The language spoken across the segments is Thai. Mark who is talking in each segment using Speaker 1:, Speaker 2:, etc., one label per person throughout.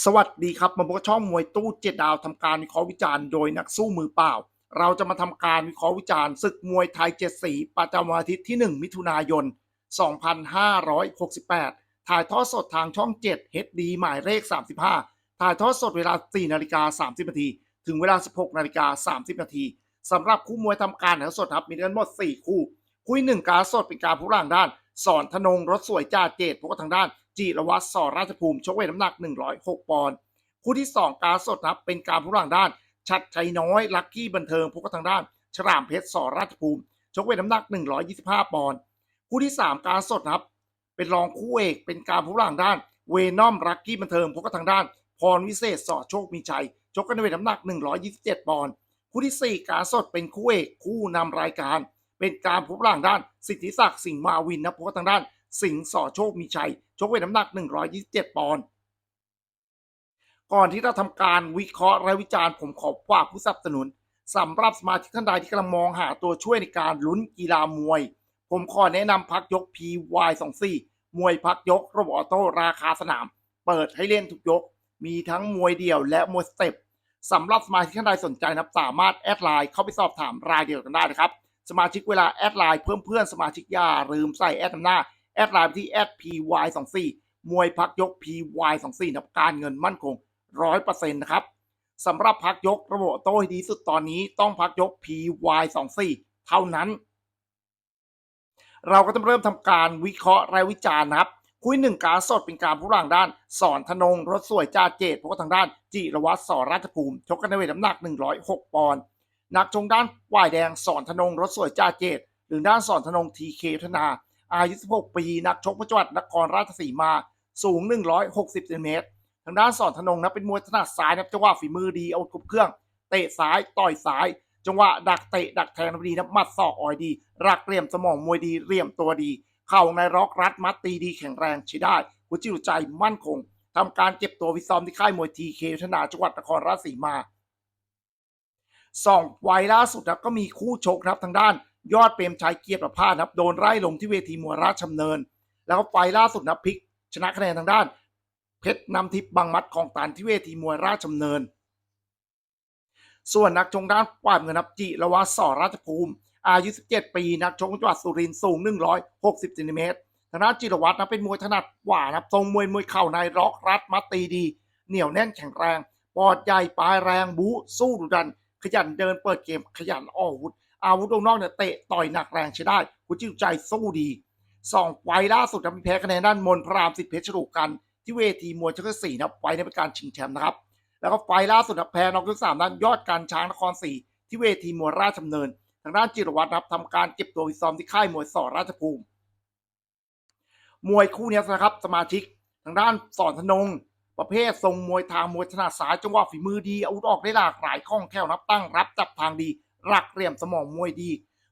Speaker 1: สวัสดีครับมาพบกับช่องมวยตู้เจ็ดดาวทำการวิเคราะห์วิจารณ์โดยนักสู้มือเปล่า เราจะมาทำการวิเคราะห์วิจารณ์ศึกมวยไทยเจ็ดสีประจำวันอาทิตย์ที่ 1 มิถุนายน 2568 ถ่ายทอดสดทางช่อง 7 HD หมายเลข 35 ถ่ายทอดสดเวลา 4 นาฬิกา 30 นาที ถึงเวลา 16 นาฬิกา 30 นาทีสำหรับคู่มวยทำการถ่ายทอดสดครับมีทั้งหมด 4 คู่ คู่หนึ่งการสดเป็นการผู้ร่างด้าน สอนธนงรถสวยจ่าเจตพวกทางด้าน จิรวัตรสอราชภูมิชกเวทน้ำหนัก 106 ปอนด์คู่ที่ 2 การสดนะครับเป็นการผู้ร่างด้าน ชัดชัยน้อย ลักกี้บันเทิงพวกทางด้าน ฉลามเพชรสอราชภูมิชกเวทน้ำหนัก 125 ปอนด์คู่ที่ 3 การสดนะครับ เป็นรองคู่เอกเป็นการผู้ร่างด้าน เวนอมลักกี้บันเทิงพวกทางด้าน พรวิเศษสอโชคมีชัยชกกันในเวทน้ำหนัก 127 ปอนด์คู่ที่ 4 การสดเป็นคู่เอกคู่นำรายการ เป็นการพบร่างด้าน สิทธิศักดิ์สิงห์มาวินนะพราะว่าทางด้าน สิงห์สอโชคมีชัยชกเวทน้ำหนัก 127 ปอนด์ก่อนที่จะทำการวิเคราะห์และวิจารณ์ผมขอฝากผู้สนับสนุนสำหรับสมาชิกท่านใดที่กำลังมองหาตัวช่วยในการลุ้นกีฬามวย ผมขอแนะนำพักยก PY24 มวยพักยกระบบออโต้ราคาสนาม เปิดให้เล่นทุกยก มีทั้งมวยเดี่ยวและมวยสเต็ปสำหรับสมาชิกท่านใดสนใจนะครับสามารถแอดไลน์เข้าไปสอบถามรายเดียวกันได้นะครับ สมาชิกเวลาแอดไลน์เพิ่มเพื่อนสมาชิกอย่าลืมใส่แอดนำหน้า แอดไลน์ไปที่แอด PY24 มวยพักยก PY24 นับการเงินมั่นคง 100%นะครับสำหรับพักยกระบบโต้ให้ดีสุดตอนนี้ต้องพักยก PY24 เท่านั้น เราก็จะเริ่มทำการวิเคราะห์และวิจารณ์นะครับคุยหนึ่งการสดเป็นการผู้ร่างด้าน สอนธนงรถสวยจ่าเจตพวกทางด้าน จิรวัตรสอราชภูมิชกกันในเวทน้ำหนัก 106 ปอนด์นักชงด้านว่ายแดงสอนธนงรถสวยจ่าเจต หรือด้านสอนธนงทีเคธนา อายุ 16 ปี นักชกประจวัดนครราชสีมา สูง 160เซนติเมตร ทางด้านสอนธนงนะเป็นมวยถนัดซ้ายนะจังหวะฝีมือดีเอาครบเครื่อง เตะซ้ายต่อยซ้าย จังหวะดักเตะดักแทงดีนะหมัดศอกอ่อยดี รักเหลี่ยมสมองมวยดีเหลี่ยมตัวดี เข่าในร็อกรัดมัดตีดีแข็งแรงใช้ได้หัวจิตหัวใจมั่นคงทำการเก็บตัววิซ้อมที่ค่ายมวยทีเคธนาจังหวัดนครราชสีมาสองไฟล์ล่าสุดนะก็มีคู่ชกครับทางด้าน ยอดเปรมชัยเกียรติประพาสครับโดนไล่ลงที่เวทีมวยราชดำเนิน แล้วก็ไฟล่าสุดนะพลิก ชนะคะแนนทางด้าน เพชรนำทิพย์บางมัดของตันที่เวทีมวยราชดำเนิน ส่วนนักชงด้านกวาดเงินนับจิรวัตรสอราชภูมิ อายุ 17 ปี นักชกจังหวัดสุรินทร์สูง 160เซนติเมตรทางด้านจิรวัตรนะเป็นมวยถนัดกว่านะครับทรงมวยมวยเข่าในร็อกรัดมัดตีดี เหนียวแน่นแข็งแรงปอดใหญ่ปลายแรงบู๊สู้ดุดัน ขยันเดินเปิดเกมขยันออกอวุธ อาวุธวงนอกเนี่ยเตะต่อยหนักแรงใช้ได้หัวจิตหัวใจสู้ดีสองไฟล่าสุดนะมีแพ้คะแนนด้านมนพระรามสิทธิเพชรฉลูกกัน ที่เวทีมวยชักสี่นะไฟล์นี้เป็นการชิงแชมป์นะครับ แล้วก็ไฟล่าสุดนะแพ้นอกยกสามด้านยอดการช้างนครศรีที่เวทีมวยราชดำเนิน ทางด้านจิรวัตรนะครับทำการเก็บตัวฟิซ้อมที่ค่ายมวยสอราชภูมิ มวยคู่เนี้ยนะครับสมาชิก ทางด้านสอนธนง ประเภททรงมวยทางมวยถนัดซ้ายจังหวะฝีมือดีอาวุธออกได้หลากหลายคล่องแคล่วนับตั้งรับจับทางดี รักเหลี่ยมสมองมวยดี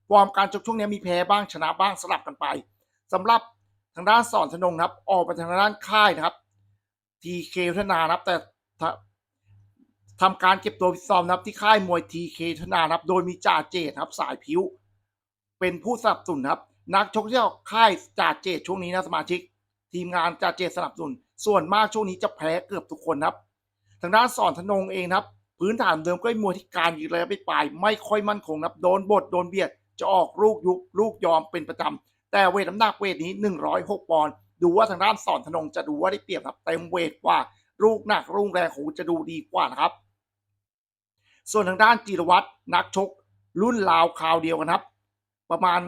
Speaker 1: ฟอร์มการชกช่วงนี้มีแพ้บ้างชนะบ้างสลับกันไปสำหรับทางด้านสอนธนงครับ ออกไปทางด้านค่ายนะครับทีเคพัฒนานะครับ แต่ถ้าทำการเก็บตัวฟิซ้อมนะครับที่ค่ายมวยทีเคพัฒนานะครับ โดยมีจ่าเจตครับสายผิว เป็นผู้สนับสนุนครับ นักชกที่ออกค่ายจ่าเจตช่วงนี้นะสมาชิก ทีมงานจ่าเจตสนับสนุน ส่วนมากช่วงนี้จะแพ้เกือบทุกคนครับ ทางด้านสอนธนงเองครับ พื้นฐานเดิมก็มวยที่การยืนระยะไปปลายไม่ค่อยมั่นคงนะครับโดนบดโดนเบียดจะออกลูกยุบลูกยอมเป็นประจำแต่เวทน้ำหนักเวทนี้ 106 ปอนด์ดูว่าทางด้านสอนธนงจะดูว่าได้เปรียบครับเต็มเวทกว่าลูกหนักรุ่งแรงของจะดูดีกว่านะครับ ส่วนทางด้านจิรวัตรนักชก รุ่นราวคราวเดียวกันครับ ประมาณ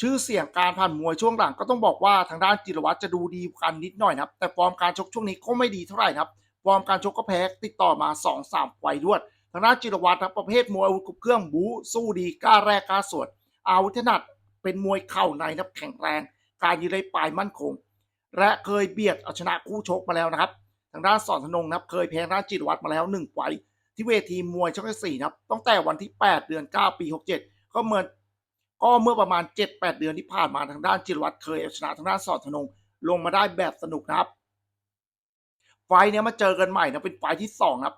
Speaker 1: ชื่อเสียงการผ่านมวยช่วงหลังก็ต้องบอกว่าทางด้านจิรวัตรจะดูดีกันนิดหน่อยนะครับ แต่ฟอร์มการชกช่วงนี้ก็ไม่ดีเท่าไหร่นะครับ ฟอร์มการชกก็แพ้ติดต่อมา2อสามไฟรวดทางด้านจิรวัตรครับประเภทมวยอาวุธครบเครื่องบูสู้ดีกล้าแรกกล้าสวนอาวุธถนัดเป็นมวยเข่าในนับแข็งแรง การยืนเลยปลายมั่นคง และเคยเบียดเอาชนะคู่ชกมาแล้วนะครับ ทางด้านสอนธนงนับเคยแพ้ทางด้านจิรวัตรมาแล้วหนึ่งไฟที่เวทีมวยช่องสี่นะครับตั้งแต่วันที่ 8 เดือน 9 ปี 67 ก็เมื่อก็เมื่อประมาณ 7-8 เดือนที่ผ่านมาทางด้านจิรวัตรเคยเอาชนะทางด้านสอนธนงลงมาได้แบบสนุกนะครับ ไฟเนี้ยมาเจอกันใหม่นะเป็นไฟที่สองครับ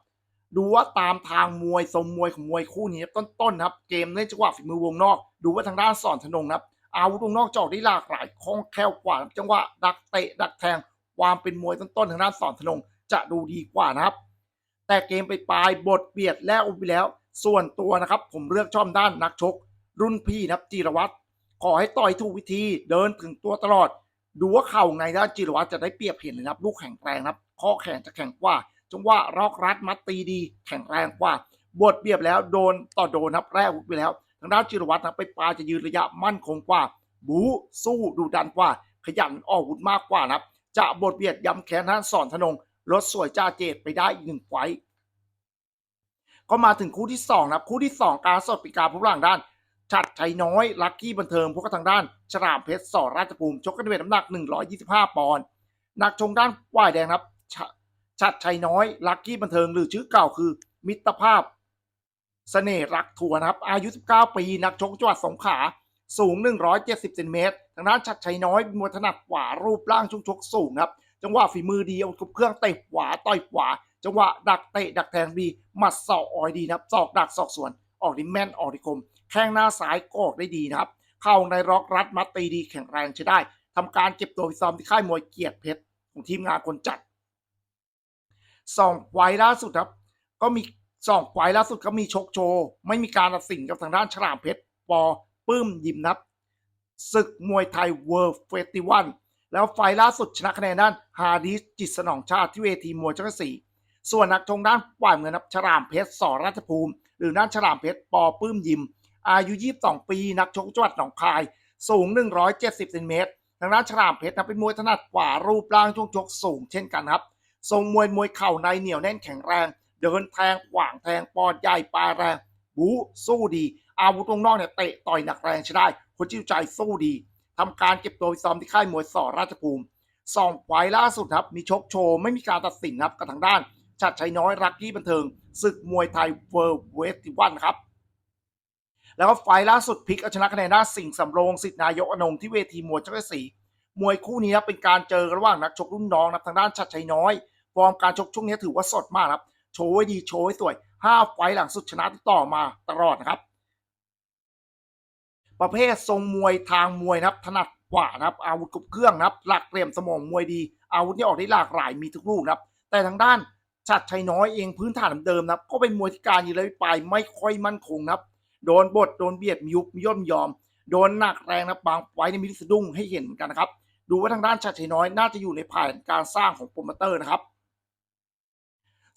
Speaker 1: ดูว่าตามทางมวยทรงมวยของมวยคู่นี้ต้นๆนะครับ เกมเล่นจังหวะฝีมือวงนอก ดูว่าทางด้านสอนธนงครับ อาวุธวงนอกจอกได้หลากหลายคล่องแคล่วกว่าจังหวะดักเตะดักแทงความเป็นมวยต้นๆทางด้านสอนธนงจะดูดีกว่านะครับ แต่เกมไปปลายบทเบียดแล้วอุไปแล้ว ส่วนตัวนะครับ ผมเลือกชอบด้านนักชก รุ่นพี่นะครับจีรวัตรขอให้ต่อยถูกวิธีเดินถึงตัวตลอด ดูว่าเข่าไงด้านจีรวัตรจะได้เปรียบเห็นเลยนะครับ ลูกแข็งแรงนะครับ ข้อแขนจะแข็งกว่า จังหวะรอกรัดมัดตีดี แข็งแรงกว่า บทเบียบแล้วโดนต่อโดนครับแรกไปแล้ว ทางด้านจิรวัตรนะไปปลาจะยืนระยะมั่นคงกว่า บูสู้ดูดันกว่า ขยันออกอาวุธมากกว่านะครับ จะบทเบียดย้ำแขนท่านสอนธนงรถสวยจ้าเจดไปได้อีกหนึ่งไฟก็มาถึงคู่ที่สองนะครับคู่ที่สองการสดปีการผู้หลังด้านชัดชัยน้อย ลักกี้บันเทิงพวกทางด้าน ฉลามเพชรสอราชภูมิชกกันเวทน้ำหนัก 125 ปอนด์นักชงด้านฝ่ายแดงนะครับ ชชัดชัยน้อย ลักกี้บันเทิงหรือชื่อเก่าคือ มิตรภาพเสน่ห์รักทัวนะครับ อายุ 19 ปี นักชกจังหวัดสงขลาสูง 170เซนเมตรทางด้านชัดชัยน้อยมวยถนัดขวารูปร่างชุ่งชกสูงครับ จังหวะฝีมือดีเอาทุบเครื่องเตะขวาต่อยขวา จังหวะดักเตะดักแทงดีหมัดศอกออยดีนะครับศอกดักศอกสวน ออกดีแม่นออกดีคม แข้งหน้าซ้ายกอกได้ดีนะครับ เข้าในร็อกรัดมัดตีดีแข็งแรงใช้ได้ทำการเก็บตัวฟิตซ้อมที่ค่ายมวยเกียรติเพชรของทีมงานคนจัด สองไฟล์ล่าสุดครับ ก็มีสองไฟล์ล่าสุดก็มีชกโชว์ไม่มีการตัดสินกับทางด้านฉลามเพชรปอปื้มยิมนับศึกมวยไทยเวิร์เฟสติวัลแล้วไฟล์ล่าสุดชนะคะแนนด้านฮาดิสจิตสนองชาติที่เวทีมวยจักรศรีส่วนนักชงด้านฝ่ายเงินนับฉลามเพชรสอราชภูมิ หรือด้านฉลามเพชรปอปื้มยิม อายุ 22 ปี นักชกจังหวัดหนองคาย สูง 170เซนเมตรทางด้านฉลามเพชรนะเป็นมวยถนัดขวารูปร่างช่วงชกสูงเช่นกันครับ ทรงมวยมวยเข่าในเหนียวแน่นแข็งแรง เดินแทงขวางแทงปอดใหญ่ปลายแรงบูสู้ดี อาวุธวงนอกเนี่ยเตะต่อยหนักแรงใช้ได้ คนจิ้วใจสู้ดีทำการเก็บตัวซ้อมที่ค่ายมวยสอราชภูมิสองไฟล์ล่าสุดครับมีชกโชว์ไม่มีการตัดสินครับกับทางด้านชัดชัยน้อยรักกี้บันเทิงศึกมวยไทยเวิร์เวสติวันครับแล้วก็ไฟล์ล่าสุดพลิกเอาชนะคะแนนด้าสิงสำโรงสิทธินายกอนงที่เวทีมวยจักศรีมวยคู่นี้นะเป็นการเจอกันระหว่างนักชกรุ่นน้องนะทางด้านชัดชัยน้อย ฟอร์มการชกช่วงนี้ถือว่าสดมากครับ โชว์ไว้ดีโชว์ไว้สวยห้าไฟหลังสุดชนะติดต่อมาตลอดนะครับ ประเภททรงมวยทางมวยนะครับถนัดกว่านะครับอาวุธครบเครื่องนะครับ หลักเหลี่ยมสมองมวยดี อาวุธที่ออกได้หลากหลายมีทุกลูกนะครับ แต่ทางด้านชัดชัยน้อยเองพื้นฐานเดิมนะครับ ก็เป็นมวยที่การยืนระยะปลายไม่ค่อยมั่นคงนะครับ โดนบดโดนเบียดมียุบมีย่นมียอม โดนหนักแรงนะบางไว้ในมิสะดุ้งให้เห็นเหมือนกันนะครับ ดูว่าทางด้านชัดชัยน้อยน่าจะอยู่ในผ่านการสร้างของโปรโมเตอร์นะครับ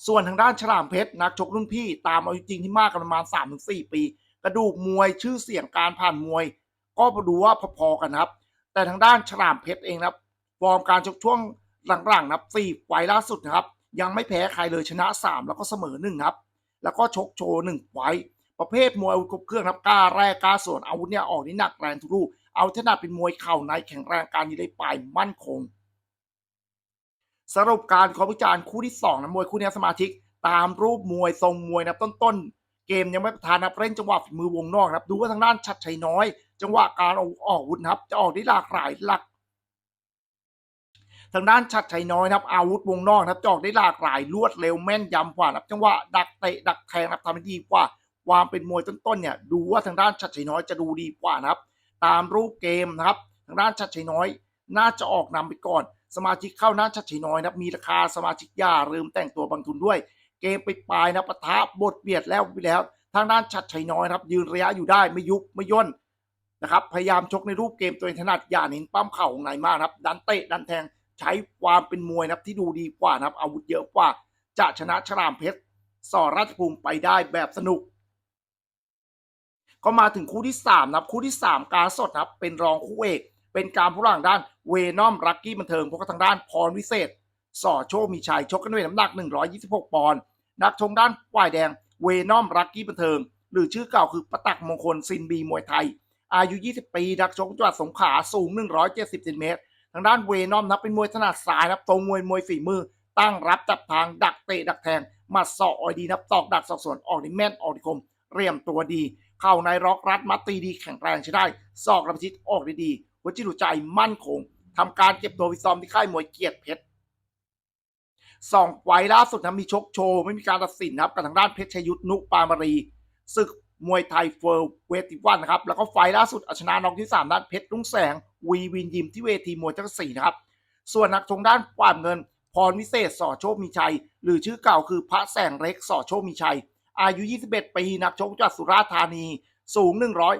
Speaker 1: ส่วนทางด้านฉลามเพชรนักชกรุ่นพี่ตามอายุจริงที่มากกันประมาณ 3-4 ปี กระดูกมวยชื่อเสียงการผ่านมวย ก็ดูว่าพอๆกันครับ แต่ทางด้านฉลามเพชรเองนะครับฟอร์มการชกช่วงหลังๆนะครับสี่ไฟล่าสุดนะครับ ยังไม่แพ้ใครเลยชนะ 3 แล้วก็เสมอหนึ่งครับ แล้วก็ชกโชว์หนึ่งไฟประเภทมวยอาวุธครบเครื่องครับกล้าแรกกล้าส่วนอาวุธเนี่ยออกนี่หนักแรงทุกลูกเอาถนัดเป็นมวยเข่าในแข็งแรงการยืนได้ปลายมั่นคง สรุปการขอวิจารณ์คู่ที่สองนะมวยคู่นี้สมาชิก ตามรูปมวยทรงมวยนะต้นๆ เกมยังไม่ประทานนะเล่นจังหวะฝีมือวงนอกนะครับดูว่าทางด้านชัดชัยน้อย จังหวะการออกออกอาวุธนะครับจะออกได้หลากหลายหลัก ทางด้านชัดชัยน้อยนะครับ อาวุธวงนอกนะครับจอกได้หลากหลายรวดเร็วแม่นยำกว่านะครับจังหวะดักเตะดักแทงนะครับทำได้ดีกว่าความเป็นมวยต้นๆเนี่ยดูว่าทางด้านชัดชัยน้อยจะดูดีกว่านะครับ ตามรูปเกมนะครับ ทางด้านชัดชัยน้อย น่าจะออกนำไปก่อน สมาชิกเข้าน้าชัดชัยน้อยนะมีราคาสมาชิกอย่าลืมแต่งตัวบางทุนด้วย เกมไปปลายนะปะทะบทเบียดแล้วไปแล้ว ทางด้านชัดชัยน้อยนะครับ ยืนระยะอยู่ได้ไม่ยุบไม่ย่นนะครับพยายามชกในรูปเกมตัวเองถนัดอย่าเน้นปั้มเข่าของไหนมากครับ ดันเตะดันแทงใช้ความเป็นมวยนะครับที่ดูดีกว่านะครับอาวุธเยอะกว่า จะชนะฉลามเพชรสอราชภูมิไปได้แบบสนุก ก็มาถึงคู่ที่3นะครับคู่ที่ 3 การสดนะครับเป็นรองคู่เอก เป็นการผู้หลังด้านเวนอมรักกี้บันเทิงพวกบทางด้านพรวิเศษสอโชคมีชัยชกกันด้วยน้ำหนัก 126 ปอนด์นักชงด้านฝ่ายแดงเวนอมรักกี้บันเทิง หรือชื่อเก่าคือประตักมงคลซินบีมวยไทย อายุ 20 ปีนักชกจังหวัดสงขลาสูง 170เซนเมตร ทางด้านเวนอมนะเป็นมวยถนัดซ้ายนับตรงมวยมวยฝีมือ ตั้งรับจับทางดักเตะดักแทงมัดศอกออยดีนับตอกดักศอกสวนออกดีแม่นออกดีคมเรียมตัวดี เข้าในร็อกรัดมัดตีดีแข็งแรงใช้ได้ศอกระพิชิตออกด้ดี วจิตหัวใจมั่นคงทำการเก็บตัวฟิตซ้อมที่ค่ายมวยเกียรติเพชรสองไฟล์ล่าสุดนะมีชกโชว์ ไม่มีการตัดสินนะครับกับทางด้านเพชรชยุทธนุปามารีศึกมวยไทยเฟิร์เวทีวันนะครับ แล้วก็ไฟล์ล่าสุดเอาชนะน็อกที่สามด้านเพชรลุงแสง วีวินยิมที่เวทีมวยจักรศรีนะครับ ส่วนนักชงด้านฝ่ายเงิน พรวิเศษสอโชคมีชัย หรือชื่อเก่าคือพระแสงเล็กสอโชคมีชัย อายุ 21 ปี นักชกจากสุราษฎร์ธานี สูง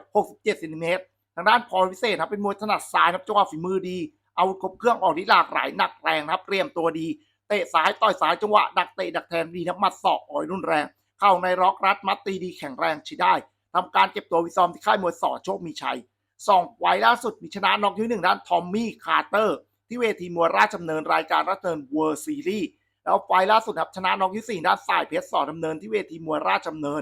Speaker 1: 167เซนติเมตรางด้านพรวิเศษครับเป็นมวยถนัดซ้ายครับจังหวะฝีมือดี เอาครบเครื่องออกที่หลากหลายหนักแรงครับเตรียมตัวดีเตะซ้ายต่อยซ้ายจังหวะดักเตะดักแทนดีนะหมัดศอกอ่อยรุนแรง เข้าในร็อกรัดมัดตีดีแข็งแรงใช้ได้ทำการเก็บตัววิซอมที่ค่ายมวยสอโชคมีชัยสองไฟล์ล่าสุดมีชนะน็อกที่หนึ่งด้านทอมมี่คาร์เตอร์ที่เวทีมวยราชดำเนินรายการราชดำเนินเวิร์ซีรีส์แล้วไฟล์ล่าสุดครับชนะน็อกที่สี่ด้านสายเพชรสอดำเนินที่เวทีมวยราชดำเนิน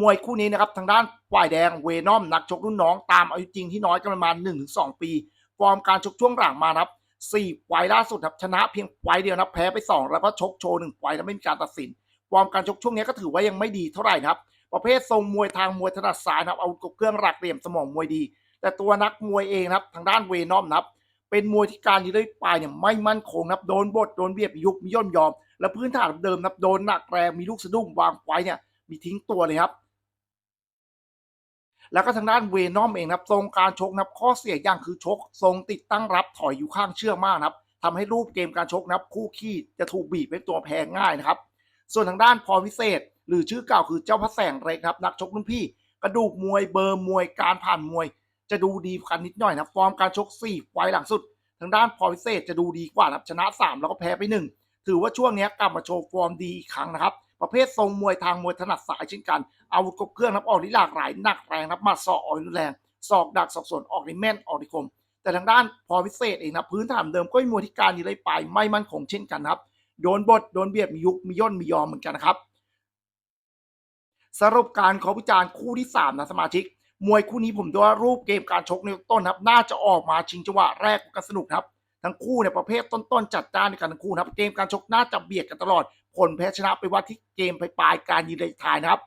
Speaker 1: มวยคู่นี้นะครับทางด้านฝ่ายแดงเวนอมนักชกรุ่นน้องตามอายุจริงที่น้อยกันประมาณ 1-2 ปี ฟอร์มการชกช่วงหลังมานะครับสี่ไฟล์ล่าสุดครับชนะเพียงไฟเดียวนะแพ้ไป 2 แล้วก็ชกโชว์หนึ่งไฟแล้วไม่มีการตัดสิน ฟอร์มการชกช่วงนี้ก็ถือว่ายังไม่ดีเท่าไหร่นะครับ ประเภททรงมวยทางมวยถนัดซ้ายนะครับเอาเครื่องหลักเหลี่ยมสมองมวยดี แต่ตัวนักมวยเองนะครับทางด้านเวนอมนะครับเป็นมวยที่การยืดปลายเนี่ยไม่มั่นคงนะครับโดนบดโดนเบียดมียุบมีย่นยอม และพื้นฐานเดิมนะครับโดนหนักแรงมีลูกสะดุ้งวางไว้เนี่ยมีทิ้งตัวเลยครับ แล้วก็ทางด้านเวนอมเองนะครับทรงการชกนะครับข้อเสียอย่างคือชก ทรงติดตั้งรับถอยอยู่ข้างเชื่อกมากนะครับทำให้รูปเกมการชกนะครับคู่ขี้จะถูกบีบเป็นตัวแพ้ง่ายนะครับ ส่วนทางด้านพรวิเศษ หรือชื่อเก่าคือเจ้าพระแสงเล็กครับนักชกรุ่นพี่ กระดูกมวยเบอร์มวยการผ่านมวย จะดูดีกันนิดหน่อยนะฟอร์มการชก4ไฟล์หลังสุด ทางด้านพรวิเศษจะดูดีกว่านะครับชนะ 3 แล้วก็แพ้ไป 1 ถือว่าช่วงนี้กลับมาโชว์ฟอร์มดีอีกครั้งนะครับ ประเภททรงมวยทางมวยถนัดสายเช่นกัน อาวุธครบเครื่องนับออกที่หลากหลายหนักแรงนับมาศอกออกรุนแรงศอกดักศอกส่วนออกในแม่นออกในคม แต่ทางด้านพรวิเศษเองนะพื้นฐานเดิมก็มีมวยที่การยืนเลยไปไม่มั่นคงเช่นกันครับ โดนบดโดนเบียดมียุกมีย่นมียอมเหมือนกันนะครับ สรุปการขอวิจารณ์คู่ที่3นะสมาชิก มวยคู่นี้ผมดูว่ารูปเกมการชกในต้นครับ น่าจะออกมาชิงจังหวะแรกกันสนุกครับทั้งคู่เนี่ยประเภทต้นๆจัดจ้านในกันทั้งคู่ครับ เกมการชกน่าจะเบียดกันตลอด ผลแพ้ชนะไปว่าที่เกมปลายการยืนเลยทายนะครับ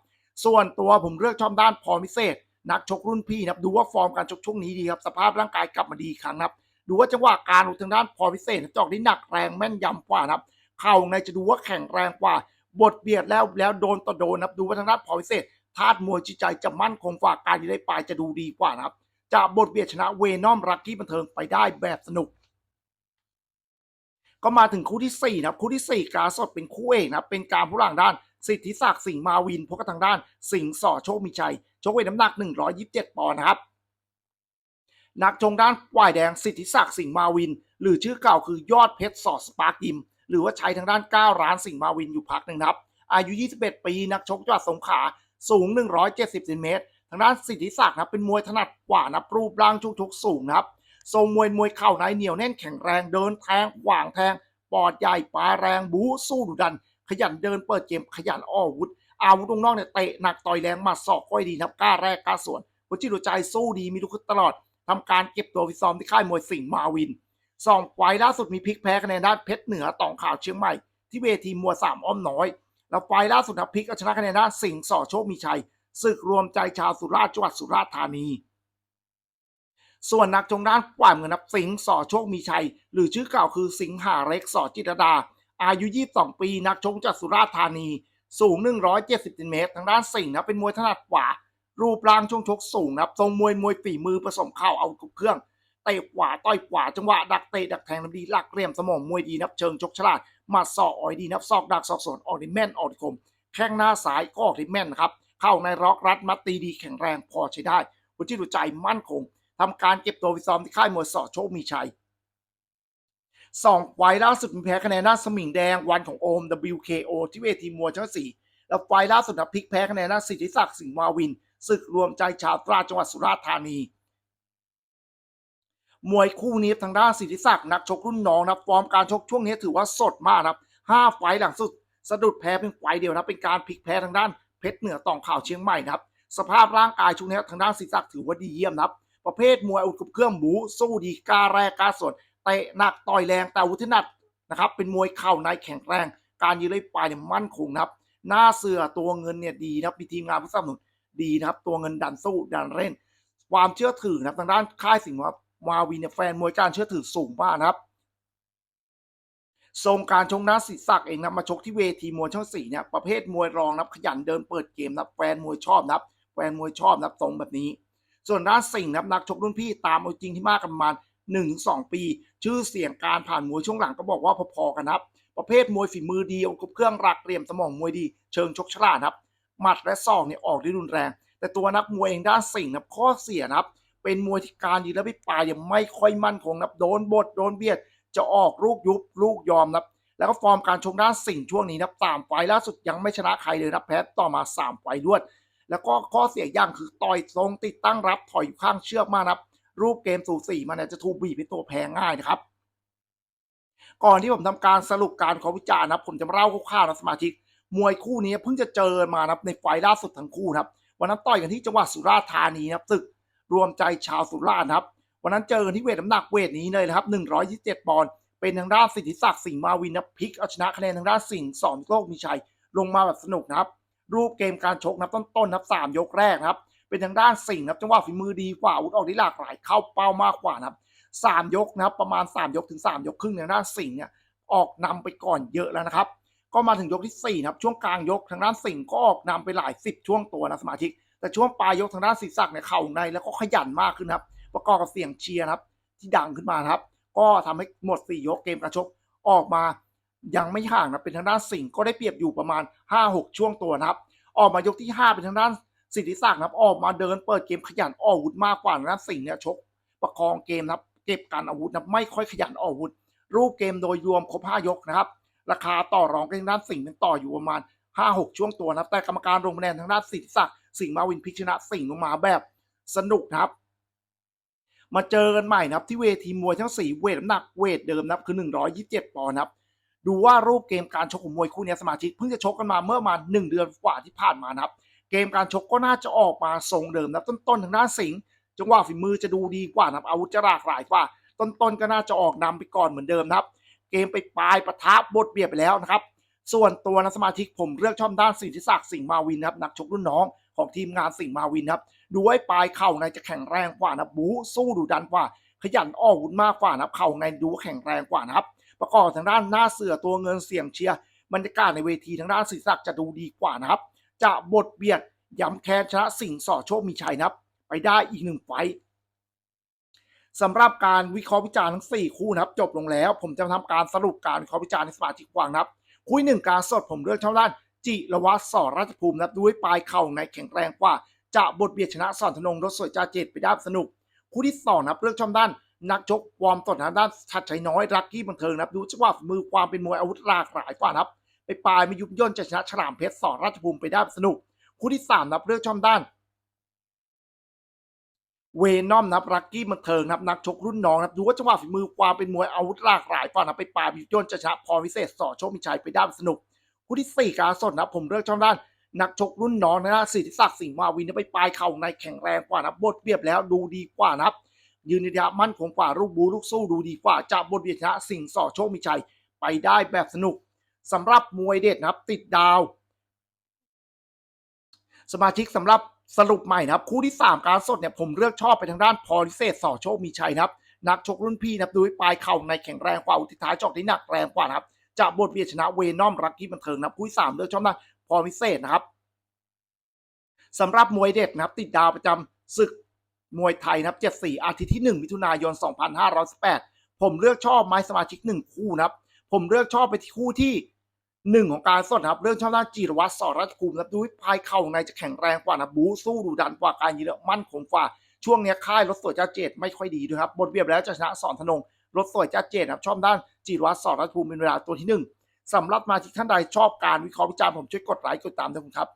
Speaker 1: ส่วนตัวผมเลือกชอบด้านพรพิเศษ นักชกรุ่นพี่นะครับดูว่าฟอร์มการชกช่วงนี้ดีครับสภาพร่างกายกลับมาดีครั้งนะครับดูว่าจังหวะการของทางด้านพรพิเศษจอกได้หนักแรงแม่นยำกว่านะครับเข่าในจะดูว่าแข็งแรงกว่าบทเบียดแล้วแล้วโดนต่อโดนนะครับดูว่าทางด้านพรพิเศษธาตุมวยจิตใจจะมั่นคงกว่าการที่ได้ปลายจะดูดีกว่านะครับจะบทเบียดชนะเวนอมรักกี้บันเทิงไปได้แบบสนุก ก็มาถึงคู่ที่ 4 นะครับ คู่ที่ 4 กาสดเป็นคู่เอกนะครับ เป็นการผู้หลังด้าน สิทธิศักดิ์สิงห์มาวินพบกับทางด้าน สิงห์สอโชคมีชัย ชกเวทน้ำหนัก 127 ปอนด์นะครับ นักชงด้านฝ่ายแดง สิทธิศักดิ์สิงห์มาวิน หรือชื่อเก่าคือยอดเพชรสอสปาร์กิม หรือว่าใช้ทางด้าน 9 ร้านสิงห์มาวินอยู่พักหนึ่งครับ อายุ 21 ปี นักชกจังหวัดสงขลา สูง 170เซนติเมตร ทางด้านสิทธิศักดิ์นะเป็นมวยถนัดกว่านะรูปร่างชุกชกสูงนะครับ ทรงมวยมวยเข่าในเหนียวแน่นแข็งแรงเดินแทงขวางแทงปอดใหญ่ปลาแรงบู๊สู้ดุดัน ขยันเดินเปิดเกมขยันอ้อวุธ อาวุธตรงนอกเนี่ยเตะหนักต่อยแรงมาศอกก้อยดีนะครับกล้าแรกกล้าสวนหัวจิตหัวใจสู้ดีมีลูกขึ้นตลอดทำการเก็บตัวฟิซ้อมที่ค่ายมวยสิงห์มาวินสองไฟล่าสุดมีพลิกแพ้คะแนนด้านเพชรเหนือต่องข่าวเชียงใหม่ ที่เวทีมวยสามอ้อมน้อย แล้วไฟล์ล่าสุดนะพลิกเอาชนะคะแนนด้านสิงห์สอโชคมีชัยศึกรวมใจชาวสุราษฎร์จังหวัดสุราษฎร์ธานี ส่วนนักจงด้านกว่าเมืองนับสิงห์สอโชคมีชัย หรือชื่อเก่าคือสิงหาเล็กสอจิตรดา อายุ 22 ปี นักชงจากสุราษฎร์ธานี สูง 170เซนติเมตร ทางด้านสิงห์นะเป็นมวยถนัดขวา รูปร่างช่วงชกสูงนะทรงมวยมวยฝีมือผสมเข่าเอาทุกเครื่องเตะขวาต่อยขวาจังหวะดักเตะดักแทงน้ำดีหลักเรียมสมองมวยดีนับเชิงชกฉลาดมาศอกอ่อยดีนับซอกดักซอกสวนออกด้แม่นออกด้คมแข้งหน้าซ้ายก็ออกด้แม่นครับเข้าในร็อกรัดมัดตีดีแข็งแรงพอใช้ได้หัวจิตหัวใจมั่นคง ทำการเก็บตัวฟิตซ้อมที่ค่ายมวยสอโชคมีชัยสองไฟล์ล่าสุดมีแพ้คะแนนด้าสมิงแดงวันของโอม WKO ที่เวทีมวยชั้นสี่แล้วไฟล์ล่าสุดนะพลิกแพ้คะแนนด้าสิทธิศักดิ์สิงห์มาวินศึกรวมใจชาวตราจังหวัดสุราษฎร์ธานี มวยคู่นี้ทางด้านสิทธิศักดิ์นักชกรุ่นน้องนะฟอร์มการชกช่วงนี้ถือว่าสดมากครับห้าไฟล์หลังสุด สะดุดแพ้เพียงไฟล์เดียวนะเป็นการพลิกแพ้ทางด้านเพชรเหนือต่องข่าวเชียงใหม่นะครับสภาพร่างกายช่วงนี้ทางด้านสิทธิศักดิ์ถือว่าดีเยี่ยมนะครับ ประเภทมวยอาวุธครบเครื่องหมูสู้ดีกาแรกกาสวนเตะหนักต่อยแรงแต่อาวุทนัดนะครับเป็นมวยเข่าในแข็งแรง การยืนเลยปลายเนี่ยมั่นคงนะครับ หน้าเสือตัวเงินเนี่ยดีนะมีทีมงานผู้สนับสนุนดีนะครับ ตัวเงินดันสู้ดันเล่น ความเชื่อถือนะครับทางด้านค่ายสิงห์มาวีเนี่ยแฟนมวยการเชื่อถือสูงมากนะครับทรงการชงน้าศิศักดิ์เองนะมาชกที่เวทีมวยช่องสี่เนี่ยประเภทมวยรองนับขยันเดินเปิดเกมนับแฟนมวยชอบนับแฟนมวยชอบนับทรงแบบนี้ ส่วนด้านสิงห์นับนักชกรุ่นพี่ตามเอาจริงที่มากกันประมาณ1-2 ปี ชื่อเสียงการผ่านมวยช่วงหลังก็บอกว่าพอๆกันครับ ประเภทมวยฝีมือดีองค์ครบเครื่องรักเหลี่ยมสมองมวยดี เชิงชกฉลาดครับหมัดและศอกเนี่ยออกได้รุนแรง แต่ตัวนักมวยเองด้านสิ่งห์นับข้อเสียนะครับ เป็นมวยที่การยืนและไปปลายยังไม่ค่อยมั่นคงนับโดนบดโดนเบียด จะออกลูกยุบลูกยอมนะครับ แล้วก็ฟอร์มการชกด้านสิ่งห์ช่วงนี้นับสามไฟล์ล่าสุดยังไม่ชนะใครเลยนับแพ้ต่อมาสามไฟล์รวด แล้วก็ข้อเสียอย่างคือต่อยทรงติดตั้งรับถอยอยู่ข้างเชือกมากครับ รูปเกมสูสีมันจะถูกบีบเป็นตัวแพ้ง่ายนะครับก่อนที่ผมทำการสรุปการขอวิจารณ์นะครับผมจะมาเล่าคร่าวๆนะสมาชิก มวยคู่นี้เพิ่งจะเจอมานะครับในไฟล์ล่าสุดทั้งคู่ครับวันนั้นต่อยกันที่จังหวัดสุราษฎร์ธานีนะครับศึกรวมใจชาวสุราษฎร์ครับ วันนั้นเจอกันที่เวทน้ำหนักเวทนี้เลยนะครับ127ปอนด์เป็นทางด้านสิทธิศักดิ์สิงห์มาวินนะพลิกเอาชนะคะแนนทางด้านสิงห์สอนโลกมีชัยลงมาแบบสนุกนะครับ รูปเกมการชกนับต้นๆนับสามยกแรกนะครับ เป็นทางด้านสิงห์นะครับจังหวะฝีมือดีกว่าอาวุธออกได้หลากหลายเข้าเป้ามากกว่านะครับสามยกนะครับประมาณ 3 ยกถึง 3 ยกครึ่งทางด้านสิงห์เนี่ยออกนำไปก่อนเยอะแล้วนะครับ ก็มาถึงยกที่4นะครับช่วงกลางยกทางด้านสิงห์ก็ออกนำไปหลายสิบช่วงตัวนะสมาชิก แต่ช่วงปลายยกทางด้านศีรษะเนี่ยเข่าในแล้วก็ขยันมากขึ้นครับ ประกอบกับเสียงเชียร์ครับที่ดังขึ้นมาครับ ก็ทำให้หมด 4 ยกเกมการชกออกมา ยังไม่ห่างนะเป็นทางด้านสิงห์ก็ได้เปรียบอยู่ประมาณ 5-6 ช่วงตัวนะครับ ออกมายกที่ 5 เป็นทางด้านสิทธิศักดิ์นะครับ ออกมาเดินเปิดเกมขยันออกอาวุธมากกว่านะสิงห์เนี่ยชกประคองเกมนะครับ เก็บการอาวุธนะไม่ค่อยขยันออกอาวุธ รูปเกมโดยรวมครบ 5 ยกนะครับ ราคาต่อรองกันทางด้านสิงห์เป็นต่ออยู่ประมาณ 5-6 ช่วงตัวนะครับ แต่กรรมการลงคะแนนทางด้านสิทธิศักดิ์สิงห์มาวินพิชนะสิงห์ลงมาแบบสนุกนะครับมาเจอกันใหม่นะครับที่เวทีมวยทั้ง 4 เวทน้ำหนักเวทเดิมนะครับคือ 127 ปอนด์นะครับ ดูว่ารูปเกมการชกของมวยคู่นี้สมาชิกเพิ่งจะชกกันมาเมื่อมาหนึ่งเดือนกว่าที่ผ่านมานะครับ เกมการชกก็น่าจะออกมาทรงเดิมนะครับต้นๆทางด้านสิงห์จังหวะฝีมือจะดูดีกว่านะครับอาวุธจะหลากหลายกว่า ต้นๆก็น่าจะออกนำไปก่อนเหมือนเดิมนะครับ เกมไปปลายปะทะบทเบียดไปแล้วนะครับ ส่วนตัวนักสมาชิกผมเลือกชอบด้านสิทธิศักดิ์สิงห์มาวินนะครับนักชกรุ่นน้องของทีมงานสิงห์มาวินนะครับดูไว้ปลายเข่าในจะแข็งแรงกว่านะบูสู้ดุดันกว่า ขยันออกอาวุธมากกว่านะครับเข่าในดูแข็งแรงกว่านะครับ ประกอบทางด้านหน้าเสือตัวเงินเสียงเชียร์บรรยากาศในเวทีทางด้านศิริศักดิ์จะดูดีกว่านะครับ จะบทเบียดย้ำแค้นชนะสิงห์สอโชคมีชัยนะครับ ไปได้อีกหนึ่งไฟสำหรับการวิเคราะห์วิจารณ์ทั้ง 4 คู่นะครับ จบลงแล้ว ผมจะทำการสรุปการวิเคราะห์วิจารณ์ในสมาชิกวางนะครับ คุยหนึ่งการสดผมเลือกช่องด้าน จิรวัตรสอราชภูมินะครับด้วยปลายเข่าในแข็งแรงกว่า จะบทเบียดชนะสอนธนงรถสวยจ่าเจตไปได้สนุก คู่ที่สองนะครับเลือกช่องด้าน นักชกวอร์มต้นทางด้านชัดชัยน้อยรักกี้บันเทิงนะครับดูจังหวะฝีมือความเป็นมวยอาวุธหลากหลายกว่านะครับไปปลายไม่ยุบย่นจะชนะฉลามเพชรสอนราชภูมิไปได้สนุก คู่ที่สามนับเลือกช่องด้านเวนอมนับรักกี้บันเทิงนะครับนักชกรุ่นน้องนะครับดูว่าจังหวะฝีมือความเป็นมวยอาวุธหลากหลายกว่านะครับไปปลายยุบย่นจะชนะพรวิเศษสอโชคมิชัยไปได้สนุก คู่ที่สี่การสดนะครับผมเลือกช่องด้านนักชกรุ่นน้องนะสิทธิศักดิ์สิงห์มาวินนะไปปลายเข่าในแข็งแรงกว่านะบทเบียบแล้วดูดีกว่านะครับ ยืนในระยะมั่นคงกว่าลูกบูลูกสู้ดูดีกว่าจะบทเบียชนะสิงห์สอโชคมีชัยไปได้แบบสนุกสำหรับมวยเด็ดนะครับ ติดดาว สมาชิกสำหรับสรุปใหม่นะครับ คู่ที่ 3 การสดเนี่ยผมเลือกชอบไปทางด้านพอลิเศษสอโชคมีชัยนะครับ นักชกรุ่นพี่นะครับดูปลายเข่าในแข็งแรงกว่าอุทิศท้ายจอกที่หนักแรงกว่านะครับจะบทเบียชนะเวนอมรักกี้บันเทิงนะครูที่สามเลือกชอบด้านพอลิเศษนะครับสำหรับมวยเด็ดนะครับ ติดดาวประจำศึก มวยไทยนะครับ 74 อาทิตย์ที่ 1 มิถุนายน 2518 ผมเลือกชอบไม้สมาชิก 1 คู่นะครับ ผมเลือกชอบไปที่คู่ที่ 1 ของการสดนะครับเลือกชอบด้านจิรวัตรสอรัตภูมิครับดูพายเข่าในจะแข็งแรงกว่านะบูสู้ดูดันกว่าการยืนมั่นคงกว่า ช่วงนี้ค่ายรถสวยจ้าเจดไม่ค่อยดีด้วยครับ บทเบียบแล้วจะชนะสอนธนงรถสวยจ้าเจดครับ ชอบด้านจิรวัตรสอรัตภูมิเป็นเวลาตัวที่ 1สำหรับมาที่ท่านใดชอบการวิเคราะห์วิจารณ์ผมช่วยกดไลค์กดตามด้วยครับ